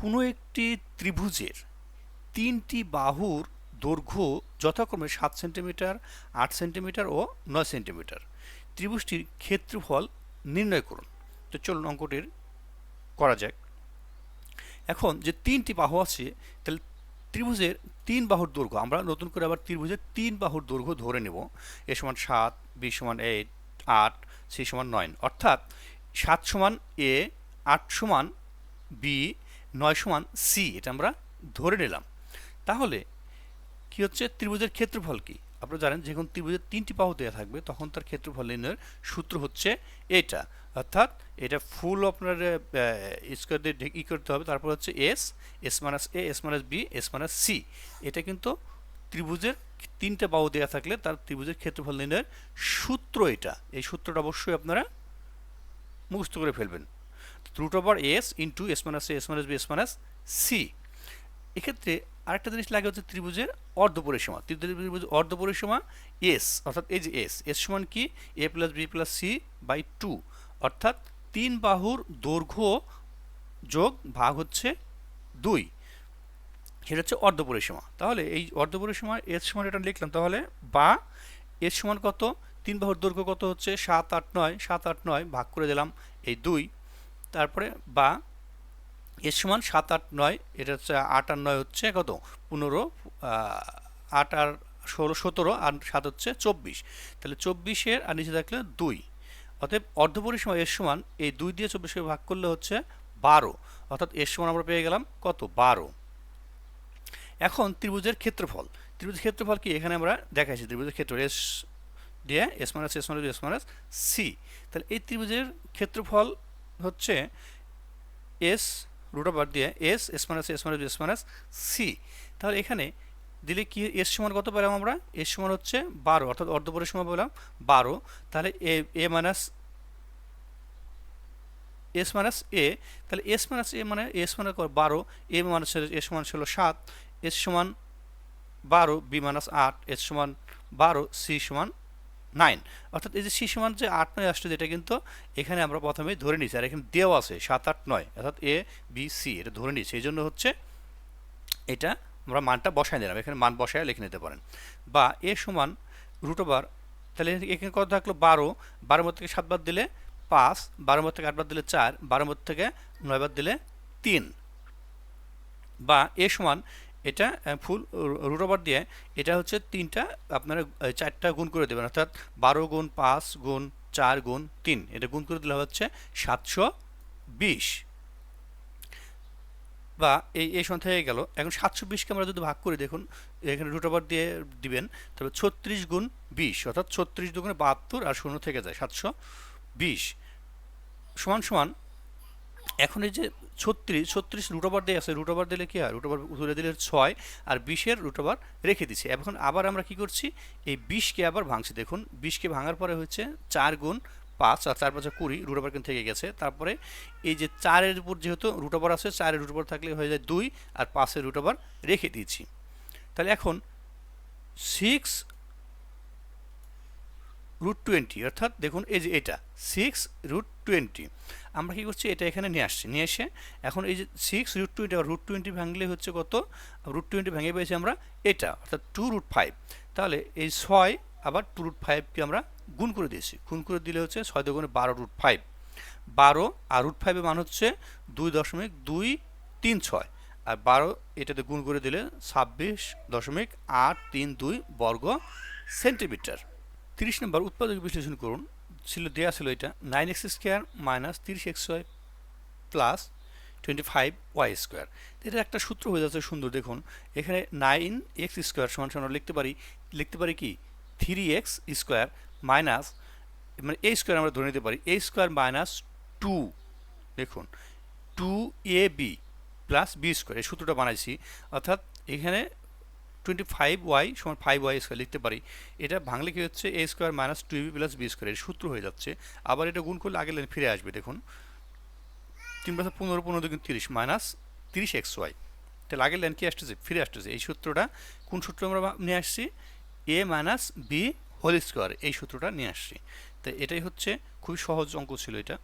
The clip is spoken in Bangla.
কোনো একটি ত্রিভুজের তিনটি বাহুর দৈর্ঘ্য যথাক্রমে সাত সেন্টিমিটার, আট সেন্টিমিটার ও নয় সেন্টিমিটার। ত্রিভুজটির ক্ষেত্রফল নির্ণয় করুন। তো চলুন অঙ্কটির করা যাক। এখন যে তিনটি বাহু আছে, তাহলে ত্রিভুজের তিন বাহুর দৈর্ঘ্য, আমরা নতুন করে আবার ত্রিভুজের তিন বাহুর দৈর্ঘ্য ধরে নেব। এ সমান সাত, বি সমান এইট, আট, সি সমান নয়। অর্থাৎ সাত সমান এ, আট সমান বি নয় সমান সি এটা আমরা ধরে নিলাম। তাহলে কি হচ্ছে? ত্রিভুজের ক্ষেত্রফল কি? আপনারা জানেন, যখন ত্রিভুজের তিনটি বাহু দেওয়া থাকবে, তখন তার ক্ষেত্রফল নির্ণয়ের সূত্র হচ্ছে এটা। অর্থাৎ এটা ফুল আপনার স্কোয়ার দিয়ে ই করতে হবে। তারপর হচ্ছে S S minus A S minus B S minus C এটা কিন্তু ত্রিভুজের তিনটে বাহু দেওয়া থাকলে তার ত্রিভুজের ক্ষেত্রফল নির্ণয়ের সূত্র এটা। এই সূত্রটা অবশ্যই আপনারা মুখস্থ করে ফেলবেন। Root over S into S minus S minus B S minus C এক্ষেত্রে আরেকটা জিনিস লাগে হচ্ছে ত্রিভুজের অর্ধ পরিসীমা ত্রিভুজ অর্ধ পরিসীমা এস অর্থাৎ এই যে এস এস সমান কি? A plus B plus C by two অর্থাৎ তিন বাহুর দৈর্ঘ্য যোগ ভাগ হচ্ছে দুই। সেটা হচ্ছে অর্ধ পরিসীমা তাহলে এই অর্ধ পরিসীমা এস সমান এটা লিখলাম, তাহলে বা এস সমান কত? তিন বাহুর দৈর্ঘ্য কত হচ্ছে? সাত, আট, নয়। সাত, আট, নয় ভাগ করে দিলাম এই দুই। তারপরে বা এর সমান সাত আট নয়, এটা হচ্ছে আট আর নয় হচ্ছে কত? পনেরো আট আর ষোলো, সতেরো আর সাত হচ্ছে চব্বিশ। তাহলে চব্বিশের আর নিচে থাকলে দুই। অতএব অর্ধপরিসীমা এর সমান এই দুই দিয়ে চব্বিশকে ভাগ করলে হচ্ছে বারো। অর্থাৎ এর সমান আমরা পেয়ে গেলাম কত? বারো। এখন ত্রিভুজের ক্ষেত্রফল। ত্রিভুজের ক্ষেত্রফল কি? এখানে আমরা দেখাইছি ত্রিভুজের ক্ষেত্র এস দিয়ে S minus S minus S minus C তাহলে এই ত্রিভুজের ক্ষেত্রফল হচ্ছে এস রুট ওভার দিয়ে S S minus S minus S minus C তাহলে এখানে দিলে কি এস সমান কত পেলাম আমরা? এস সমান হচ্ছে বারো, অর্থাৎ অর্ধপরের সময় পেলাম বারো। তাহলে A A minus S minus A তাহলে এস মাইনাস এ মানে এস মানে বারো। এ মাইনাস এস সমান ছিল সাত। এস সমান বারো বি মাইনাস আট। এস সমান বারো সি সমান নাইন। অর্থাৎ এই যে সি সমান যে আট নয় আসছে, যেটা কিন্তু এখানে আমরা প্রথমেই ধরে নিচ্ছি আর এখানে দেওয়া আছে সাত আট নয়, অর্থাৎ এ, বি, সি, এটা ধরে নিচ্ছি এই জন্য হচ্ছে এটা আমরা মানটা বসাই দিলাম এখানে মান বসায় লিখে নিতে পারেন। বা এ সমান রুট ওভার, তাহলে এখানে কত থাকল? বারো। বারোর মধ্যে থেকে সাত বার দিলে পাঁচ, বারোর মধ্যে থেকে আট বার দিলে চার, বারোর মধ্যে থেকে নয় বার দিলে তিন। বা এ সমান এটা ফুল রুট ওভার দিয়ে এটা হচ্ছে তিনটা, আপনারা চারটা গুণ করে দেবেন, অর্থাৎ বারো গুণ পাঁচ গুণ চার গুণ তিন, এটা গুণ করে দিলে হচ্ছে সাতশো বিশ। বা এই এই সংখ্যা হয়ে গেল, এখন সাতশো বিশকে আমরা যদি ভাগ করি দেখুন, এখানে রুট ওভার দিয়ে দিবেন তবে ছত্রিশ গুণ বিশ, অর্থাৎ ছত্রিশ দুগুণে বাহাত্তর আর শূন্য থেকে যায়, সাতশো বিশ। সমান সমান এখন এই যে ছত্রিশ ছত্রিশ রুট ওভার দিয়ে আছে রুট ওভার দিলে কি হয়? রুট ওভার ধরে দিলে ছয় আর বিশের রুট ওভার রেখে দিচ্ছি এখন আবার আমরা কি করছি? এই বিশকে আবার ভাঙছি। দেখুন, বিশকে ভাঙার পরে হচ্ছে চার গুণ পাঁচ আর চার পাঁচে কুড়ি রুট ওভার কিন্তু থেকে গেছে। তারপরে এই যে চারের উপর যেহেতু রুট ওভার আছে চারের রুট ওভার থাকলে হয়ে যায় দুই আর পাঁচের রুট ওভার রেখে দিয়েছি। তাহলে এখন সিক্স রুট টোয়েন্টি অর্থাৎ দেখুন এই যে এটা সিক্স রুট টোয়েন্টি আমরা কী করছি, এটা এখানে নিয়ে আসছি, নিয়ে এসে এখন এই যে সিক্স রুট টোয়েন্টি আর রুট টোয়েন্টি ভাঙলে হচ্ছে কত? রুট টোয়েন্টি ভেঙে পেয়েছি আমরা এটা, অর্থাৎ টু রুট ফাইভ তাহলে এই ছয় আবার টু রুট ফাইভকে আমরা গুণ করে দিয়েছি। গুণ করে দিলে হচ্ছে ছয় দুগুণে বারো রুট ফাইভ বারো আর রুট ফাইভের মান হচ্ছে দুই দশমিক দুই তিন ছয়। আর বারো এটাতে গুণ করে দিলে ছাব্বিশ দশমিক আট তিন দুই বর্গ সেন্টিমিটার। তিরিশ নম্বর উৎপাদক বিশ্লেষণ করুন। ছিল দেওয়া ছিল এটা নাইন এক্স স্কোয়ার মাইনাস তিরিশ X Y plus twenty five Y square. এটা একটা সূত্র হয়ে যাচ্ছে সুন্দর, দেখুন। এখানে নাইন এক্স স্কোয়ার সমান সমান লিখতে পারি লিখতে পারি কি? থ্রি এক্স স্কোয়ার মাইনাস মানে এ স্কোয়ার আমরা ধরে নিতে পারি, এ স্কোয়ার মাইনাস টু, দেখুন, two A B plus B square, এই সূত্রটা বানাইছি। অর্থাৎ এখানে টোয়েন্টি ফাইভ ওয়াই সমান ফাইভ ওয়াই স্কোয়ার লিখতে পারি। এটা ভাঙলে কি হচ্ছে? A square minus two B plus B square এর সূত্র হয়ে যাচ্ছে। আবার এটা গুণ করলে আগে ফিরে আসবে, দেখুন। তিন বছর পনেরো পনেরো দুগুণ তিরিশ মাইনাস তিরিশ এক্স ওয়াই তাহলে আগের লাইন কি আসতেছে? ফিরে আসতেছে। এই সূত্রটা কোন সূত্র আমরা নিয়ে আসছি? A minus B whole square এই সূত্রটা নিয়ে আসছি। তো এটাই হচ্ছে খুবই সহজ অঙ্ক ছিল এটা।